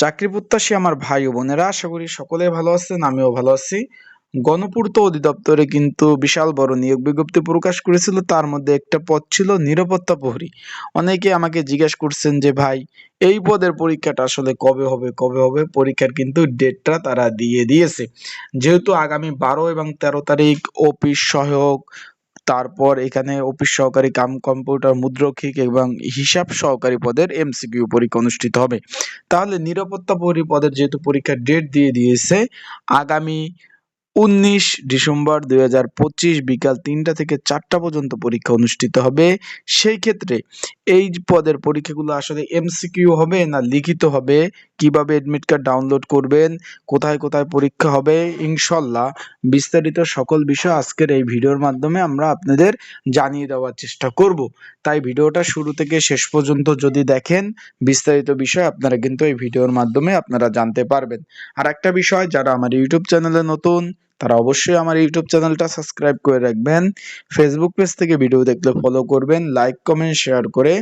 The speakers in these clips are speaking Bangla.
চাকরি প্রত্যাশী আমার ভাই ও বোনেরা, আশা করি সকলে ভালো আছেন, আমিও ভালো আছি। গণপূর্ত অধিদপ্তরে কিন্তু বিশাল বড় নিয়োগ বিজ্ঞপ্তি প্রকাশ করেছিল, তার মধ্যে একটা পদ ছিল নিরাপত্তা প্রহরী। অনেকে আমাকে জিজ্ঞেস করছেন যে, ভাই, এই পদের পরীক্ষাটা আসলে কবে হবে কবে হবে? পরীক্ষার কিন্তু ডেটটা তারা দিয়ে দিয়েছে। যেহেতু আগামী বারো এবং তেরো তারিখ অফিস সহায়ক তারপর এখানে অফিস সহকারী কাম কম্পিউটার মুদ্রক্ষিক এবং হিসাব সহকারী পদের এমসিকিউ পরীক্ষা অনুষ্ঠিত হবে। তাহলে নিরাপত্তা পরিপদের পদের যেহেতু পরীক্ষার ডেট দিয়ে দিয়েছে, আগামী উনিশ ডিসেম্বর দুই হাজার পঁচিশ বিকাল তিনটা থেকে চারটা পর্যন্ত পরীক্ষা অনুষ্ঠিত হবে। সেই ক্ষেত্রে এই পদের পরীক্ষাগুলো আসলে এমসিকিউ হবে না লিখিত হবে? কীভাবে এডমিট কার্ড ডাউনলোড করবেন? কোথায় কোথায় পরীক্ষা হবে? ইনশাল্লাহ বিস্তারিত সকল বিষয় আজকের এই ভিডিওর মাধ্যমে আমরা আপনাদের জানিয়ে দেওয়ার চেষ্টা করব। তাই ভিডিওটা শুরু থেকে শেষ পর্যন্ত যদি দেখেন, বিস্তারিত বিষয় আপনারা কিন্তু এই ভিডিওর মাধ্যমে আপনারা জানতে পারবেন। আর একটা বিষয়, যারা আমার ইউটিউব চ্যানেলে নতুন তারা অবশ্যই আমার ইউটিউব চ্যানেলটা সাবস্ক্রাইব করে রাখবেন। ফেসবুক পেজ থেকে ভিডিও দেখলে ফলো করবেন লাইক কমেন্ট শেয়ার করে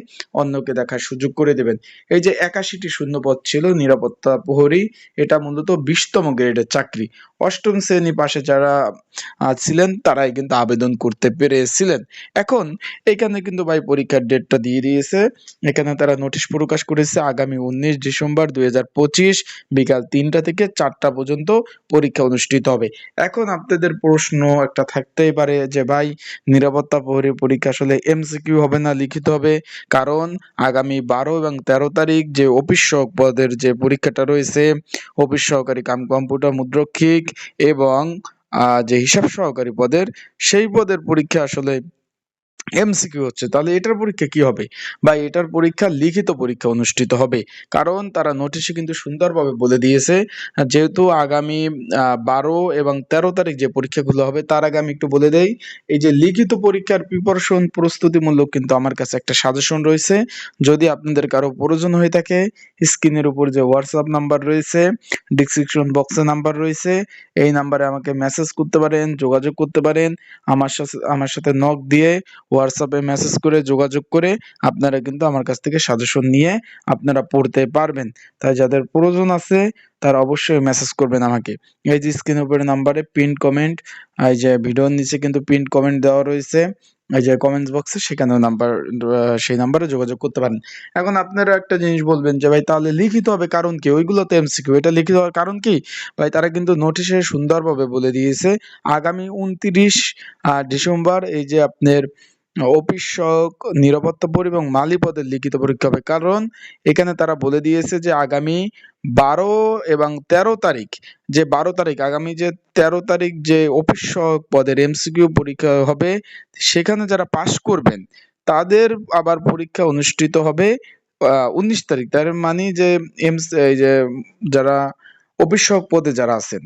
অন্যকে দেখার সুযোগ করে দেবেন। এই যে একাশিটি শূন্যপদ ছিল, নিরাপত্তা প্রহরী, এটা মূলত বিশতম গ্রেডের চাকরি। অষ্টম শ্রেণি পাশে যারা ছিলেন, তারাই কিন্তু আবেদন করতে পেরেছিলেন। এখন এখানে কিন্তু ভাই পরীক্ষার ডেটটা দিয়ে দিয়েছে। এখানে তারা নোটিশ প্রকাশ করেছে, আগামী উনিশ ডিসেম্বর দু হাজার পঁচিশ বিকাল তিনটা থেকে চারটা পর্যন্ত পরীক্ষা অনুষ্ঠিত হবে। এখন আপনাদের প্রশ্ন একটা থাকতেই পারে যে, ভাই, নিরাপত্তা প্রহরী পরীক্ষা আসলে এমসিকিউ হবে না, লিখিত হবে। কারণ আগামী বারো এবং তেরো তারিখ যে অফিস সহক পদের যে পরীক্ষাটা রয়েছে, অফিস সহকারী কাম কম্পিউটার মুদ্রক্ষিক এবং যে হিসাব সহকারী পদের, সেই পদের পরীক্ষা আসলে এমসিকিউ হচ্ছে, তাহলে এটার পরীক্ষা কি হবে? বা এটার পরীক্ষা লিখিত পরীক্ষা অনুষ্ঠিত হবে। কারণ তারা নোটিশে কিন্তু সুন্দরভাবে বলে দিয়েছে, যেহেতু আগামী বারো এবং তেরো তারিখ যে পরীক্ষাগুলো হবে, তার আগে আমি একটু বলে দেই, এই যে লিখিত পরীক্ষার প্রিপারেশন প্রস্তুতিমূলক কিন্তু আমার কাছে একটা সাজেশন রয়েছে। যদি আপনাদের কারও প্রয়োজন হয়ে থাকে, স্ক্রিনের উপর যে হোয়াটসঅ্যাপ নাম্বার রয়েছে ডিসক্রিপশন বক্সে নাম্বার রয়েছে, এই নাম্বারে আমাকে মেসেজ করতে পারেন, যোগাযোগ করতে পারেন, আমার সাথে আমার সাথে নক দিয়ে হোয়াটসঅ্যাপে মেসেজ করে যোগাযোগ করে আপনারা কিন্তু আমার কাছ থেকে সাজেশন নিয়ে আপনারা পড়তে পারবেন। তাই যাদের প্রয়োজন আছে, তারা অবশ্যই মেসেজ করবেন আমাকে। এই যে স্ক্রিন উপরে নাম্বারে পিন কমেন্ট এই যে ভিডিওর নিচে কিন্তু পিন কমেন্ট দেওয়া রয়েছে, এই যে কমেন্টস বক্সে সেখানেও নাম্বার সেই নাম্বারে যোগাযোগ করতে পারেন। এখন আপনারা একটা জিনিস বলবেন যে, ভাই, তাহলে লিখিত হবে কারণ কি? ওইগুলো তো এমসিকিউ এটা লিখিত হওয়ার কারণ কি? ভাই, তারা কিন্তু নোটিশে সুন্দরভাবে বলে দিয়েছে, আগামী উনত্রিশ ডিসেম্বর এই যে আপনার অফিস নিরাপত্তা পরি এবং মালি পদের লিখিত পরীক্ষা হবে। কারণ এখানে তারা বলে দিয়েছে যে আগামী বারো এবং তেরো তারিখ, যে বারো তারিখ, আগামী যে তেরো তারিখ যে অফিস সহক পদের এমসিকিউ পরীক্ষা হবে, সেখানে যারা পাশ করবেন, তাদের আবার পরীক্ষা অনুষ্ঠিত হবে উনিশ তারিখ। তার মানে যে এমস এই যে যারা অফিস সহক পদে যারা আছেন,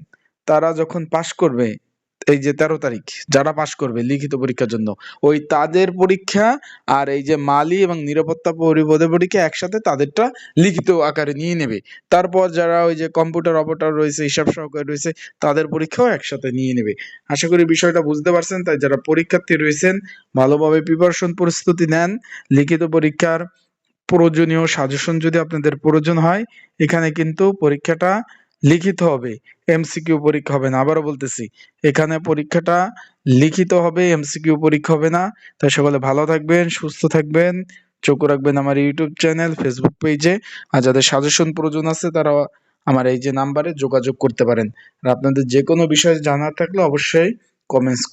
তারা যখন পাশ করবে এই যে তেরো তারিখ, যারা পাশ করবে লিখিত পরীক্ষার জন্য। ওই তাদের পরীক্ষা আর এই যে মালি এবং নিরাপত্তা পরিপদের পরীক্ষা একসাথে তাদেরটা লিখিত আকারে নিয়ে নেবে। তারপর যারা ওই যে কম্পিউটার অপারেটর রয়েছে, হিসাব সহকারী রয়েছে, তাদের পরীক্ষাও একসাথে নিয়ে নেবে। আশা করি বিষয়টা বুঝতে পারছেন, তাই যারা পরীক্ষার্থী রয়েছেন, ভালোভাবে প্রিপারেশন প্রস্তুতি নেন। লিখিত পরীক্ষার প্রয়োজনীয় সাজেশন যদি আপনাদের প্রয়োজন হয়, এখানে কিন্তু পরীক্ষাটা লিখিত হবে এমসিকিউ পরীক্ষা হবে না। আবারও বলতেছি, এখানে পরীক্ষাটা লিখিত হবে এমসিকিউ পরীক্ষা হবে না। তাই সকলে ভালো থাকবেন, সুস্থ থাকবেন। চোখ রাখবেন আমার ইউটিউব চ্যানেল ফেসবুক পেজে আর যাদের সাজেশন প্রয়োজন আছে তারা আমার এই যে নাম্বারে যোগাযোগ করতে পারেন। আর আপনাদের যে কোনো বিষয়ে জানার থাকলে অবশ্যই কমেন্টস